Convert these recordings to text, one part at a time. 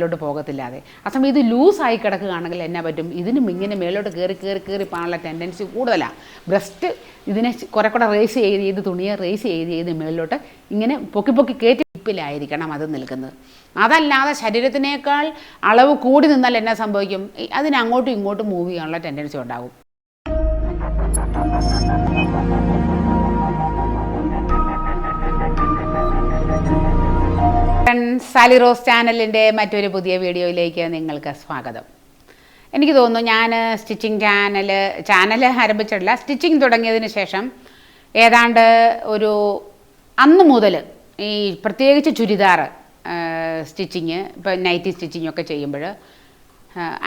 മേലോട്ട് പോകത്തില്ലാതെ. ആ സമയം ഇത് ലൂസായി കിടക്കുകയാണെങ്കിൽ എന്നാ പറ്റും? ഇതിനും ഇങ്ങനെ മേലോട്ട് കയറി കയറി കയറി പോകാനുള്ള ടെൻഡൻസി കൂടുതലാണ് ബ്രസ്റ്റ് ഇതിനെ കുറെ കൂടെ റേസ് ചെയ്ത് ചെയ്ത് തുണിയെ റേസ് ചെയ്ത് ചെയ്ത് മേളിലോട്ട് ഇങ്ങനെ പൊക്കി പൊക്കി കയറ്റി ടിപ്പിലായിരിക്കണം അത് നിൽക്കുന്നത്. അതല്ലാതെ ശരീരത്തിനേക്കാൾ അളവ് കൂടി നിന്നാൽ എന്നാ സംഭവിക്കും? അതിനങ്ങോട്ടും ഇങ്ങോട്ടും മൂവ് ചെയ്യാനുള്ള ടെൻഡൻസി ഉണ്ടാകും. സാലി റോസ് ചാനലിന്റെ മറ്റൊരു പുതിയ വീഡിയോയിലേക്ക് നിങ്ങൾക്ക് സ്വാഗതം. എനിക്ക് തോന്നുന്നു ഞാൻ സ്റ്റിച്ചിങ് ചാനൽ ചാനൽ ആരംഭിച്ചിട്ടില്ല സ്റ്റിച്ചിങ് തുടങ്ങിയതിന് ശേഷം ഏതാണ്ട് ഒരു അന്ന് മുതൽ ഈ പ്രത്യേകിച്ച് ചുരിദാർ സ്റ്റിച്ചിങ് ഇപ്പോൾ നൈറ്റി സ്റ്റിച്ചിങ് ഒക്കെ ചെയ്യുമ്പോൾ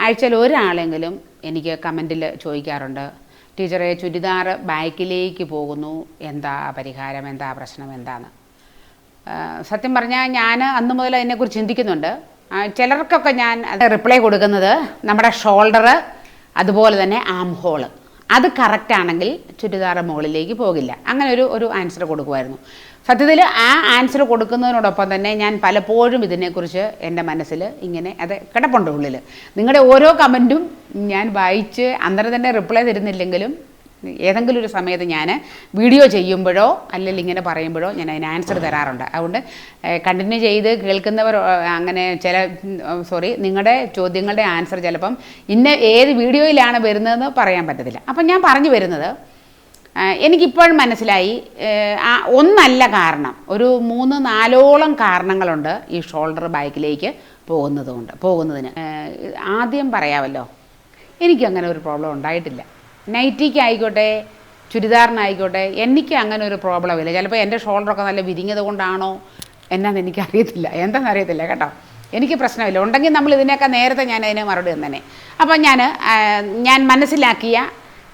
ആഴ്ചയിൽ ഒരാളെങ്കിലും എനിക്ക് കമന്റിൽ ചോദിക്കാറുണ്ട് ടീച്ചറെ ചുരിദാർ ബാക്കിലേക്ക് പോകുന്നു എന്താ പരിഹാരം എന്താ പ്രശ്നം എന്താന്ന്? ആ, സത്യം പറഞ്ഞാൽ ഞാൻ അന്ന് മുതൽ അതിനെക്കുറിച്ച് ചിന്തിക്കുന്നുണ്ട്. ചിലർക്കൊക്കെ ഞാൻ റിപ്ലൈ കൊടുക്കുന്നത് നമ്മുടെ ഷോൾഡർ അതുപോലെ തന്നെ ആം ഹോൾ അത് കറക്റ്റ് ആണെങ്കിൽ ചുരിദാർ മുകളിലേക്ക് പോകില്ല. അങ്ങനെ ഒരു ഒരു ആൻസർ കൊടുക്കുമായിരുന്നു. സത്യത്തിൽ ആ ആൻസർ കൊടുക്കുന്നതിനോടൊപ്പം തന്നെ ഞാൻ പലപ്പോഴും ഇതിനെക്കുറിച്ച് എന്റെ മനസ്സിൽ ഇങ്ങനെ അത് കിടപ്പുണ്ട് ഉള്ളിൽ. നിങ്ങളുടെ ഓരോ കമന്റും ഞാൻ വായിച്ച് അന്നേരം തന്നെ റിപ്ലൈ തരുന്നില്ലെങ്കിലും ഏതെങ്കിലും ഒരു സമയത്ത് ഞാൻ വീഡിയോ ചെയ്യുമ്പോഴോ അല്ലെങ്കിൽ ഇങ്ങനെ പറയുമ്പോഴോ ഞാൻ അതിന് ആൻസർ തരാറുണ്ട്. അതുകൊണ്ട് കണ്ടിന്യൂ ചെയ്ത് കേൾക്കുന്നവർ അങ്ങനെ ചില സോറി നിങ്ങളുടെ ചോദ്യങ്ങളുടെ ആൻസർ ചിലപ്പം ഇന്ന ഏത് വീഡിയോയിലാണ് വരുന്നതെന്ന് പറയാൻ പറ്റത്തില്ല. അപ്പം ഞാൻ പറഞ്ഞു വരുന്നത് എനിക്കിപ്പോഴും മനസ്സിലായി ഒന്നല്ല കാരണം ഒരു മൂന്ന് നാലോളം കാരണങ്ങളുണ്ട് ഈ ഷോൾഡർ ബാക്കിലേക്ക് പോകുന്നതുകൊണ്ട് പോകുന്നതിന്. ആദ്യം പറയാമല്ലോ എനിക്കങ്ങനെ ഒരു പ്രോബ്ലം ഉണ്ടായിട്ടില്ല. നൈറ്റിക്ക് ആയിക്കോട്ടെ ചുരിദാറിനായിക്കോട്ടെ എനിക്ക് അങ്ങനെ ഒരു പ്രോബ്ലം ഇല്ല. ചിലപ്പോൾ എന്റെ ഷോൾഡറൊക്കെ നല്ല വിരിഞ്ഞത് കൊണ്ടാണോ എന്നാന്ന് എനിക്കറിയത്തില്ല. എന്താണെന്ന് അറിയത്തില്ല കേട്ടോ. എനിക്ക് പ്രശ്നമില്ല. ഉണ്ടെങ്കിൽ നമ്മൾ ഇതിനൊക്കെ നേരത്തെ ഞാൻ അതിനെ മറുപടി തന്നെ അപ്പം ഞാൻ ഞാൻ മനസ്സിലാക്കിയ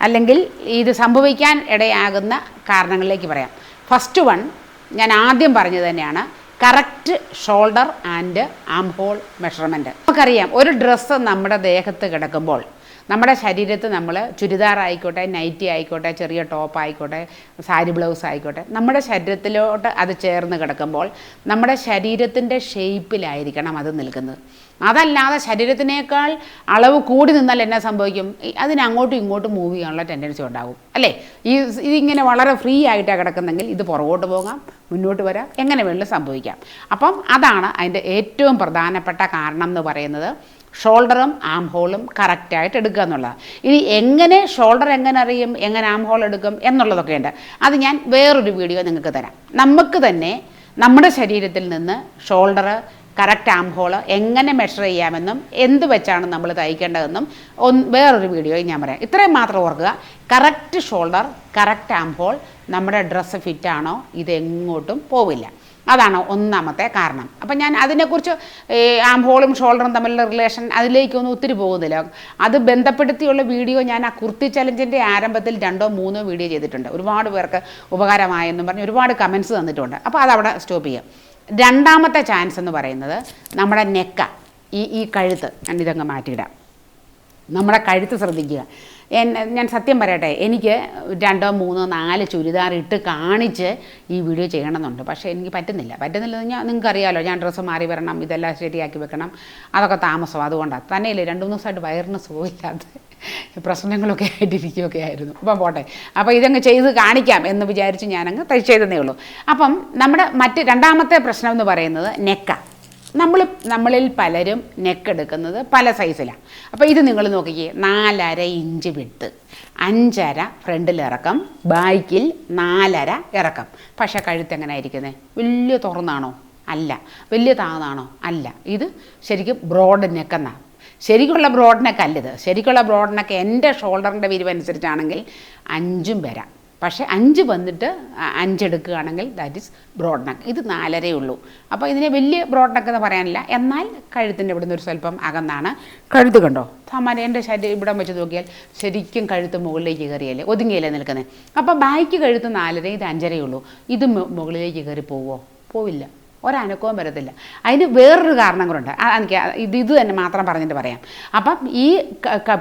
അല്ലെങ്കിൽ ഇത് സംഭവിക്കാൻ ഇടയാകുന്ന കാരണങ്ങളിലേക്ക് പറയാം. ഫസ്റ്റ് വൺ ഞാൻ ആദ്യം പറഞ്ഞത് തന്നെയാണ് correct shoulder and arm hole measurement നമുക്കറിയാം ഒരു ഡ്രസ്സ് നമ്മുടെ ദേഹത്ത് കിടക്കുമ്പോൾ നമ്മുടെ ശരീരത്ത് നമ്മൾ ചുരിദാർ ആയിക്കോട്ടെ നൈറ്റി ആയിക്കോട്ടെ ചെറിയ ടോപ്പ് ആയിക്കോട്ടെ സാരി ബ്ലൗസ് ആയിക്കോട്ടെ നമ്മുടെ ശരീരത്തിലോട്ട് അത് ചേർന്ന് കിടക്കുമ്പോൾ നമ്മുടെ ശരീരത്തിന്റെ ഷേപ്പിലായിരിക്കണം അത് നിൽക്കുന്നത്. അതല്ലാതെ ശരീരത്തിനേക്കാൾ അളവ് കൂടി നിന്നാൽ എന്നാ സംഭവിക്കും? അതിന് അങ്ങോട്ടും ഇങ്ങോട്ടും മൂവ് ചെയ്യാനുള്ള ടെൻഡൻസി ഉണ്ടാകും. അല്ലേ? ഈ ഇതിങ്ങനെ വളരെ ഫ്രീ ആയിട്ടാണ് കിടക്കുന്നെങ്കിൽ ഇത് പുറകോട്ട് പോകാം മുന്നോട്ട് വരാം എങ്ങനെ വേണമെങ്കിലും സംഭവിക്കാം. അപ്പം അതാണ് അതിന്റെ ഏറ്റവും പ്രധാനപ്പെട്ട കാരണം എന്ന് പറയുന്നത്. ഷോൾഡറും ആം ഹോളും കറക്റ്റായിട്ട് എടുക്കുക എന്നുള്ളതാണ് ഇനി എങ്ങനെ ഷോൾഡർ എങ്ങനെ അറിയും? എങ്ങനെ ആം ഹോൾ എടുക്കും? എന്നുള്ളതൊക്കെ ഉണ്ട്. അത് ഞാൻ വേറൊരു വീഡിയോ നിങ്ങൾക്ക് തരാം. നമുക്ക് തന്നെ നമ്മുടെ ശരീരത്തിൽ നിന്ന് ഷോൾഡർ കറക്റ്റ് ആം ഹോൾ എങ്ങനെ മെഷർ ചെയ്യാമെന്നും എന്ത് വെച്ചാണ് നമ്മൾ തയ്ക്കേണ്ടതെന്നും ഒന്ന് വേറൊരു വീഡിയോ ഞാൻ പറയാം. ഇത്രയും മാത്രം ഓർക്കുക. Correct shoulder correct arm hole നമ്മുടെ ഡ്രസ്സ് ഫിറ്റാണോ ഇതെങ്ങോട്ടും പോവില്ല. അതാണ് ഒന്നാമത്തെ കാരണം. അപ്പം ഞാൻ അതിനെക്കുറിച്ച് ഈ ആം ഹോളും ഷോൾഡറും തമ്മിലുള്ള റിലേഷൻ അതിലേക്കൊന്നും ഒത്തിരി പോകുന്നില്ല. അത് ബന്ധപ്പെടുത്തിയുള്ള വീഡിയോ ഞാൻ ആ കുർത്തി ചലഞ്ചിന്റെ ആരംഭത്തിൽ രണ്ടോ മൂന്നോ വീഡിയോ ചെയ്തിട്ടുണ്ട്. ഒരുപാട് പേർക്ക് ഉപകാരമായെന്നും പറഞ്ഞ് ഒരുപാട് കമൻസ് തന്നിട്ടുണ്ട്. അപ്പോൾ അതവിടെ സ്റ്റോപ്പ് ചെയ്യാം. രണ്ടാമത്തെ ചാൻസ് എന്ന് പറയുന്നത് നമ്മുടെ നെക്ക ഈ ഈ കഴുത്ത് ഞാൻ ഇതങ്ങ് മാറ്റിയിടാം. നമ്മുടെ കഴുത്ത് ശ്രദ്ധിക്കുക. എൻ- ഞാൻ സത്യം പറയട്ടെ എനിക്ക് രണ്ടോ മൂന്നോ നാല് ചുരിദാർ ഇട്ട് കാണിച്ച് ഈ വീഡിയോ ചെയ്യണമെന്നുണ്ട്. പക്ഷേ എനിക്ക് പറ്റുന്നില്ല. പറ്റുന്നില്ല ഞാൻ നിങ്ങൾക്ക് അറിയാമല്ലോ ഞാൻ ഡ്രസ്സ് മാറി വരണം ഇതെല്ലാം ശരിയാക്കി വെക്കണം. അതൊക്കെ താമസം അതുകൊണ്ടാണ് തന്നെയില്ലേ രണ്ട് മൂന്ന് ദിവസമായിട്ട് വയറിന് സുഖമില്ലാത്ത പ്രശ്നങ്ങളൊക്കെ ആയിട്ടിരിക്കുകയൊക്കെ ആയിരുന്നു. അപ്പം പോട്ടെ. അപ്പോൾ ഇതങ്ങ് ചെയ്ത് കാണിക്കാം എന്ന് വിചാരിച്ച് ഞാനങ്ങ് ചെയ്തതേ ഉള്ളൂ. അപ്പം നമ്മുടെ മറ്റ് രണ്ടാമത്തെ പ്രശ്നം എന്ന് പറയുന്നത് നെക്ക. നമ്മൾ നമ്മളിൽ പലരും നെക്ക് എടുക്കുന്നത് പല സൈസിലാണ് അപ്പോൾ ഇത് നിങ്ങൾ നോക്കിക്കേ നാലര ഇഞ്ച് വിട്ട് അഞ്ചര ഫ്രണ്ടിൽ ഇറക്കം ബാക്കിൽ നാലര ഇറക്കം. പക്ഷേ കഴുത്ത് എങ്ങനെ ആയിരിക്കുന്നത് വലിയ തുറന്നാണോ? അല്ല. വലിയ താന്നാണോ? അല്ല. ഇത് ശരിക്കും ബ്രോഡ് നെക്കെന്നാണ് ശരിക്കുള്ള ബ്രോഡ് നെക്ക് അല്ലിത് ശരിക്കുള്ള ബ്രോഡ് നെക്ക് എന്റെ ഷോൾഡറിന്റെ വിരിവനുസരിച്ചാണെങ്കിൽ അഞ്ചും വരാം. പക്ഷേ അഞ്ച് വന്നിട്ട് അഞ്ച് അഞ്ചെടുക്കുകയാണെങ്കിൽ ദാറ്റ് ഈസ് ബ്രോഡ് നെക്ക് ഇത് നാലരേ ഉള്ളൂ. അപ്പോൾ ഇതിനെ വലിയ ബ്രോഡ് നെക്ക് എന്ന് പറയാനില്ല. എന്നാൽ കഴുത്തിന്റെ ഇവിടുന്ന് ഒരു സ്വല്പം അകന്നാണ്. കഴുത്ത് കണ്ടോ? സാമാന്യ എന്റെ ശരീരം ഇവിടെ വെച്ച് നോക്കിയാൽ ശരിക്കും കഴുത്ത് മുകളിലേക്ക് കയറിയല്ലേ? ഒതുങ്ങിയല്ലേ നിൽക്കുന്നത് അപ്പോൾ ബാക്കി കഴുത്ത് നാലര ഇത് അഞ്ചരയേ ഉള്ളൂ. ഇത് മുകളിലേക്ക് കയറി പോവോ? പോവില്ല. ഒരനക്കവും വരത്തില്ല. അതിന് വേറൊരു കാരണം കൂടെ എനിക്ക് ഇത് ഇത് തന്നെ മാത്രം പറഞ്ഞിട്ട് പറയാം. അപ്പം ഈ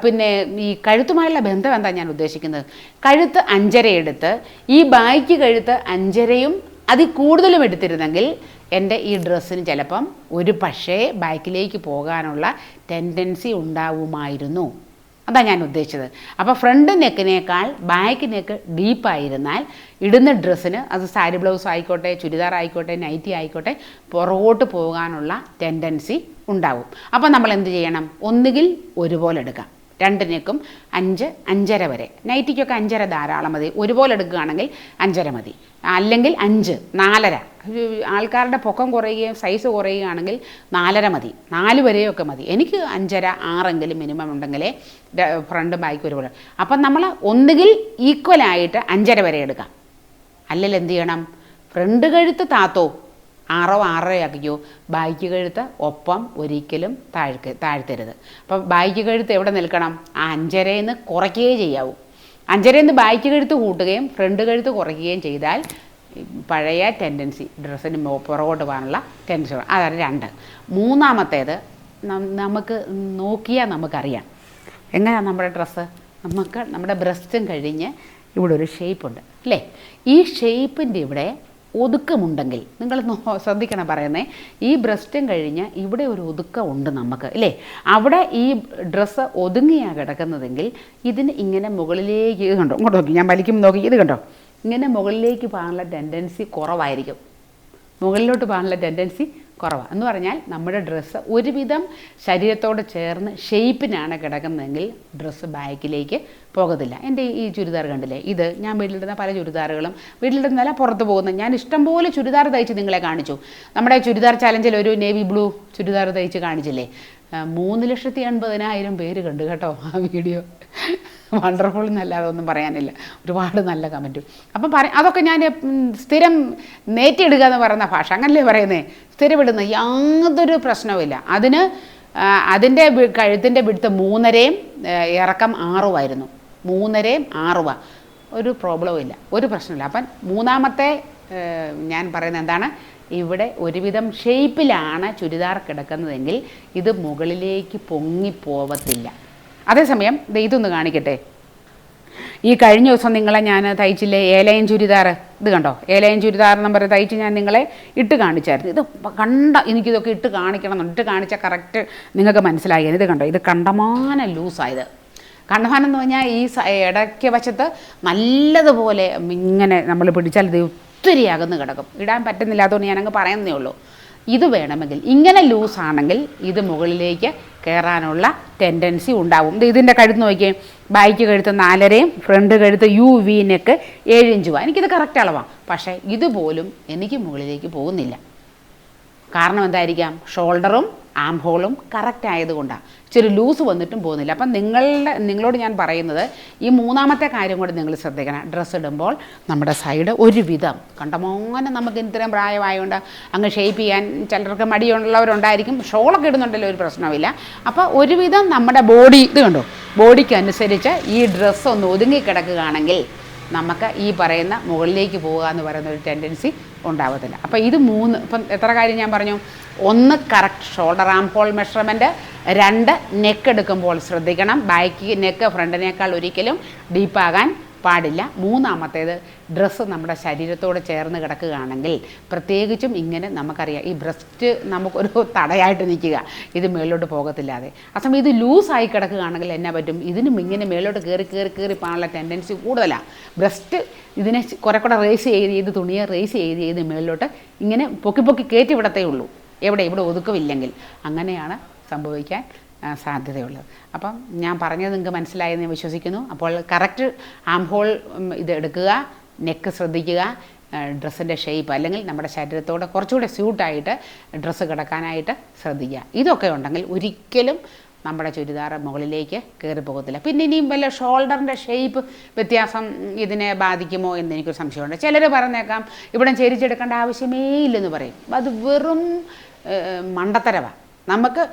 പിന്നെ ഈ കഴുത്തുമായുള്ള ബന്ധം എന്താ ഞാൻ ഉദ്ദേശിക്കുന്നത്? കഴുത്ത് അഞ്ചര എടുത്ത് ഈ ബായ്ക്ക് കഴുത്ത് അഞ്ചരയും അതിൽ കൂടുതലും എടുത്തിരുന്നെങ്കിൽ എന്റെ ഈ ഡ്രസ്സിന് ചിലപ്പം ഒരു പക്ഷേ ബാക്കിലേക്ക് പോകാനുള്ള ടെൻഡൻസി ഉണ്ടാവുമായിരുന്നു. അതാ ഞാൻ ഉദ്ദേശിച്ചത്. അപ്പോൾ ഫ്രണ്ട് നെക്കിനേക്കാൾ ബാക്ക് നെക്ക് ഡീപ്പായിരുന്നാൽ ഇടുന്ന ഡ്രസ്സിന് അത് സാരി ബ്ലൗസ് ആയിക്കോട്ടെ ചുരിദാർ ആയിക്കോട്ടെ നൈറ്റി ആയിക്കോട്ടെ പുറകോട്ട് പോകാനുള്ള ടെൻഡൻസി ഉണ്ടാവും. അപ്പോൾ നമ്മൾ എന്ത് ചെയ്യണം? ഒന്നുകിൽ ഒരുപോലെ എടുക്കാം. രണ്ട് നെക്കും അഞ്ച് അഞ്ചര വരെ. നൈറ്റിക്കൊക്കെ അഞ്ചര ധാരാളം മതി. ഒരുപോലെ എടുക്കുകയാണെങ്കിൽ അഞ്ചര മതി. അല്ലെങ്കിൽ അഞ്ച് നാലര. ആൾക്കാരുടെ പൊക്കം കുറയുകയും സൈസ് കുറയുകയാണെങ്കിൽ നാലര മതി. നാല് വരെയൊക്കെ മതി. എനിക്ക് അഞ്ചര ആറെങ്കിലും മിനിമം ഉണ്ടെങ്കിലേ ഫ്രണ്ടും ബാക്ക് ഒരുപോലെ. അപ്പം നമ്മൾ ഒന്നുകിൽ ഈക്വലായിട്ട് അഞ്ചര വരെ എടുക്കാം. അല്ലെങ്കിൽ എന്ത് ചെയ്യണം? ഫ്രണ്ട് കഴുത്ത് താത്തോ ആറോ ആറര ആക്കിക്കോ ബാക്ക് കഴുത്ത് ഒപ്പം ഒരിക്കലും താഴ്ക്ക് താഴ്ത്തരുത്. അപ്പം ബാക്ക് കഴുത്ത് എവിടെ നിൽക്കണം? ആ അഞ്ചരയിൽ നിന്ന് കുറയ്ക്കുകയേ ചെയ്യാവൂ. അഞ്ചരയിൽ നിന്ന് കഴുത്ത് കൂട്ടുകയും ഫ്രണ്ട് കഴുത്ത് കുറയ്ക്കുകയും ചെയ്താൽ പഴയ ടെൻഡൻസി ഡ്രസ്സിന് പുറകോട്ട് പോകാനുള്ള ടെൻഡൻസി അതാണ് രണ്ട്. മൂന്നാമത്തേത് നമുക്ക് നോക്കിയാൽ നമുക്കറിയാം. എങ്ങനെയാണ് നമ്മുടെ ഡ്രസ്സ്? നമുക്ക് നമ്മുടെ ബ്രസ്റ്റും കഴിഞ്ഞ് ഇവിടെ ഒരു ഷേപ്പുണ്ട് അല്ലേ? ഈ ഷേപ്പിന്റെ ഇവിടെ ഒതുക്കമുണ്ടെങ്കിൽ നിങ്ങൾ ശ്രദ്ധിക്കണം പറയുന്നേ. ഈ ബ്രസ്റ്റും കഴിഞ്ഞ് ഇവിടെ ഒരു ഒതുക്കം ഉണ്ട് നമുക്ക് അല്ലേ അവിടെ ഈ ഡ്രസ്സ് ഒതുങ്ങിയാണ് കിടക്കുന്നതെങ്കിൽ ഇതിന് ഇങ്ങനെ മുകളിലേക്ക് ഇത് കണ്ടോ? ഇങ്ങോട്ട് നോക്കി ഞാൻ വലിക്കും നോക്കി ഇത് കണ്ടോ? ഇങ്ങനെ മുകളിലേക്ക് പോകാനുള്ള ടെൻഡൻസി കുറവായിരിക്കും. മുകളിലോട്ട് പോകാനുള്ള ടെൻഡൻസി കുറവാണ് എന്ന് പറഞ്ഞാൽ നമ്മുടെ ഡ്രസ്സ് ഒരുവിധം ശരീരത്തോട് ചേർന്ന് ഷേപ്പിനാണ് കിടക്കുന്നതെങ്കിൽ ഡ്രസ്സ് ബാക്കിലേക്ക് പോകത്തില്ല. എന്റെ ഈ ചുരിദാർ കണ്ടില്ലേ? ഇത് ഞാൻ വീട്ടിലിടുന്ന പല ചുരിദാറുകളും വീട്ടിലിടുന്നല്ല പുറത്ത് പോകുന്ന ഞാൻ ഇഷ്ടംപോലെ ചുരിദാർ തയ്ച്ച് നിങ്ങളെ കാണിച്ചു. നമ്മുടെ ചുരിദാർ ചലഞ്ചിൽ ഒരു നേവി ബ്ലൂ ചുരിദാർ തയ്ച്ച് കാണിച്ചില്ലേ? മൂന്ന് ലക്ഷത്തി എൺപതിനായിരം പേര് കണ്ടു കേട്ടോ ആ വീഡിയോ. വണ്ടർഫുൾ എന്നല്ലാതെ ഒന്നും പറയാനില്ല. ഒരുപാട് നല്ല കമന്റും അപ്പം പറ അതൊക്കെ ഞാൻ സ്ഥിരം നേറ്റിയിടുക എന്ന് പറയുന്ന ഭാഷ. അങ്ങനല്ലേ പറയുന്നേ? സ്ഥിരം ഇടുന്ന യാതൊരു പ്രശ്നവുമില്ല അതിന് അതിന്റെ കഴുത്തിന്റെ വിടുത്ത് മൂന്നരയും ഇറക്കം ആറുമായിരുന്നു. മൂന്നരയും ആറുവ ഒരു പ്രോബ്ലവും ഇല്ല. ഒരു പ്രശ്നമില്ല അപ്പം മൂന്നാമത്തെ ഞാൻ പറയുന്നത് എന്താണ്? ഇവിടെ ഒരുവിധം ഷേപ്പിലാണ് ചുരിദാർ കിടക്കുന്നതെങ്കിൽ ഇത് മുകളിലേക്ക് പൊങ്ങിപ്പോവത്തില്ല അതേസമയം ഇതൊന്ന് കാണിക്കട്ടെ. ഈ കഴിഞ്ഞ ദിവസം നിങ്ങളെ ഞാൻ തയ്ച്ചില്ലേ ഏലയൻ ചുരിദാർ? ഇത് കണ്ടോ? ഏലയൻ ചുരിദാർ നമ്പർ തയ്ച്ച് ഞാൻ നിങ്ങളെ ഇട്ട് കാണിച്ചായിരുന്നു. ഇത് കണ്ട എനിക്കിതൊക്കെ ഇട്ട് കാണിക്കണം ഇട്ട് കാണിച്ചാൽ കറക്റ്റ് നിങ്ങൾക്ക് മനസ്സിലായി ഇത് കണ്ടോ? ഇത് കണ്ടമാനം ലൂസായത്. കണ്ടമാനം എന്ന് പറഞ്ഞാൽ ഈ ഇടയ്ക്ക് വശത്ത് നല്ലതുപോലെ ഇങ്ങനെ നമ്മൾ പിടിച്ചാൽ ഇത് ഒത്തിരി അകന്ന് കിടക്കും. ഇടാൻ പറ്റുന്നില്ലാത്തതുകൊണ്ട് ഞാനങ്ങ് പറയുന്നേ ഉള്ളൂ. ഇത് വേണമെങ്കിൽ ഇങ്ങനെ ലൂസ് ആണെങ്കിൽ ഇത് മുകളിലേക്ക് കയറാനുള്ള ടെൻഡൻസി ഉണ്ടാവും. ഇത് ഇതിന്റെ കഴുത്ത് നോക്കിയേ. ബൈക്ക് കഴുത്ത് നാലരയും ഫ്രണ്ട് കഴുത്ത് യു വി നെക്ക് ഏഴ് ഇഞ്ചുമാണ് എനിക്കിത് കറക്റ്റ് അളവാണ് പക്ഷേ ഇതുപോലും എനിക്ക് മുകളിലേക്ക് പോകുന്നില്ല. കാരണം എന്തായിരിക്കാം? ഷോൾഡറും ആം ഹോളും കറക്റ്റ് ആയതുകൊണ്ടാണ് ഇച്ചിരി ലൂസ് വന്നിട്ടും പോകുന്നില്ല. അപ്പം നിങ്ങളുടെ നിങ്ങളോട് ഞാൻ പറയുന്നത് ഈ മൂന്നാമത്തെ കാര്യം കൂടി നിങ്ങൾ ശ്രദ്ധിക്കണം. ഡ്രസ്സ് ഇടുമ്പോൾ നമ്മുടെ സൈഡ് ഒരുവിധം കണ്ടമോനെ നമുക്ക് ഇത്രയും പ്രായമായതുകൊണ്ട് അങ്ങ് ഷേപ്പ് ചെയ്യാൻ ചിലർക്ക് മടിയുള്ളവരുണ്ടായിരിക്കും. ഷോളൊക്കെ ഇടുന്നുണ്ടല്ലോ ഒരു പ്രശ്നമില്ല അപ്പോൾ ഒരുവിധം നമ്മുടെ ബോഡി ഇത് കണ്ടോ? ബോഡിക്ക് അനുസരിച്ച് ഈ ഡ്രസ്സ് ഒന്ന് ഒതുങ്ങി കിടക്കുകയാണെങ്കിൽ നമുക്ക് ഈ പറയുന്ന മുകളിലേക്ക് പോകുക എന്ന് പറയുന്ന ഒരു ടെൻഡൻസി ഉണ്ടാവത്തില്ല. അപ്പോൾ ഇത് മൂന്ന് ഇപ്പം എത്ര കാര്യം ഞാൻ പറഞ്ഞു? ഒന്ന് correct shoulder arm hole measurement രണ്ട് നെക്ക് എടുക്കുമ്പോൾ ശ്രദ്ധിക്കണം. ബാക്ക് നെക്ക് ഫ്രണ്ടിനേക്കാൾ ഒരിക്കലും ഡീപ്പാകാൻ പാടില്ല. മൂന്നാമത്തേത് ഡ്രസ്സ് നമ്മുടെ ശരീരത്തോട് ചേർന്ന് കിടക്കുകയാണെങ്കിൽ പ്രത്യേകിച്ചും ഇങ്ങനെ നമുക്കറിയാം ഈ ബ്രസ്റ്റ് നമുക്കൊരു തടയായിട്ട് നിൽക്കുക ഇത് മേളിലോട്ട് പോകത്തില്ലാതെ. സമയം ഇത് ലൂസായി കിടക്കുകയാണെങ്കിൽ എന്നാ പറ്റും? ഇതിനും ഇങ്ങനെ മേളിലോട്ട് കയറി കയറി കയറി പോകാനുള്ള ടെൻഡൻസി കൂടുതലാണ് ബ്രസ്റ്റ് ഇതിനെ കുറെ കൂടെ റേസ് ചെയ്ത് ചെയ്ത് തുണിയെ റേസ് ചെയ്ത് ചെയ്ത് മേളിലോട്ട് ഇങ്ങനെ പൊക്കി പൊക്കി കയറ്റി വിടത്തേ ഉള്ളൂ. എവിടെ ഇവിടെ ഒതുക്കമില്ലെങ്കിൽ. അങ്ങനെയാണ് സംഭവിക്കാൻ സാധ്യതയുള്ളത്. അപ്പം ഞാൻ പറഞ്ഞത് നിങ്ങൾക്ക് മനസ്സിലായെന്ന് ഞാൻ വിശ്വസിക്കുന്നു. അപ്പോൾ കറക്റ്റ് ആം ഹോൾ ഇത് എടുക്കുക നെക്ക് ശ്രദ്ധിക്കുക ഡ്രസ്സിന്റെ ഷേപ്പ് അല്ലെങ്കിൽ നമ്മുടെ ശരീരത്തോടെ കുറച്ചുകൂടെ സ്യൂട്ടായിട്ട് ഡ്രസ്സ് കിടക്കാനായിട്ട് ശ്രദ്ധിക്കുക. ഇതൊക്കെ ഉണ്ടെങ്കിൽ ഒരിക്കലും നമ്മുടെ ചുരിദാർ മുകളിലേക്ക് കയറി പോകത്തില്ല പിന്നെ ഇനിയും വല്ല ഷോൾഡറിന്റെ ഷേപ്പ് വ്യത്യാസം ഇതിനെ ബാധിക്കുമോ എന്ന് എനിക്കൊരു സംശയമുണ്ട്. ചിലർ പറഞ്ഞേക്കാം ഇവിടെ ചേരിച്ചെടുക്കേണ്ട ആവശ്യമേ ഇല്ലെന്ന് പറയും. അത് വെറും മണ്ടത്തരവാണ് നമുക്ക്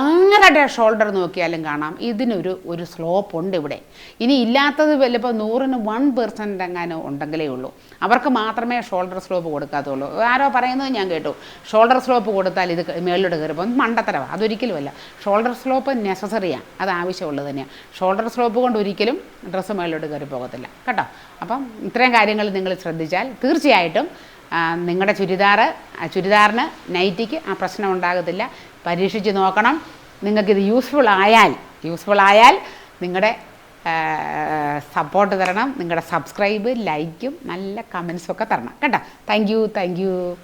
ആരുടെ ഷോൾഡർ നോക്കിയാലും കാണാം. ഇതിനൊരു ഒരു സ്ലോപ്പ് ഉണ്ട് ഇവിടെ. ഇനി ഇല്ലാത്തത് വല്ലപ്പോൾ നൂറിന് വൺ പെർസെന്റ് എങ്ങാനും ഉണ്ടെങ്കിലേ ഉള്ളൂ. അവർക്ക് മാത്രമേ ഷോൾഡർ സ്ലോപ്പ് കൊടുക്കാത്തുള്ളൂ. ആരോ പറയുന്നത് ഞാൻ കേട്ടു. ഷോൾഡർ സ്ലോപ്പ് കൊടുത്താൽ ഇത് മേളിലോട്ട് കയറിപ്പോൾ മണ്ടത്തരവാണ് അതൊരിക്കലുമല്ല ഷോൾഡർ സ്ലോപ്പ് നെസസറിയാണ് അത് ആവശ്യമുള്ളത് തന്നെയാണ് ഷോൾഡർ സ്ലോപ്പ് കൊണ്ട് ഒരിക്കലും ഡ്രസ്സ് മേളിലോട്ട് കയറി പോകത്തില്ല കേട്ടോ? അപ്പം ഇത്രയും കാര്യങ്ങൾ നിങ്ങൾ ശ്രദ്ധിച്ചാൽ തീർച്ചയായിട്ടും നിങ്ങളുടെ ചുരിദാർ ചുരിദാറിന് നൈറ്റിക്ക് ആ പ്രശ്നം ഉണ്ടാകത്തില്ല. പരീക്ഷിച്ച് നോക്കണം. നിങ്ങൾക്കിത് യൂസ്ഫുൾ ആയാൽ യൂസ്ഫുൾ ആയാൽ നിങ്ങളുടെ സപ്പോർട്ട് തരണം. നിങ്ങളുടെ സബ്സ്ക്രൈബ് ലൈക്കും നല്ല കമൻസും ഒക്കെ തരണം. കേട്ടോ? Thank you thank you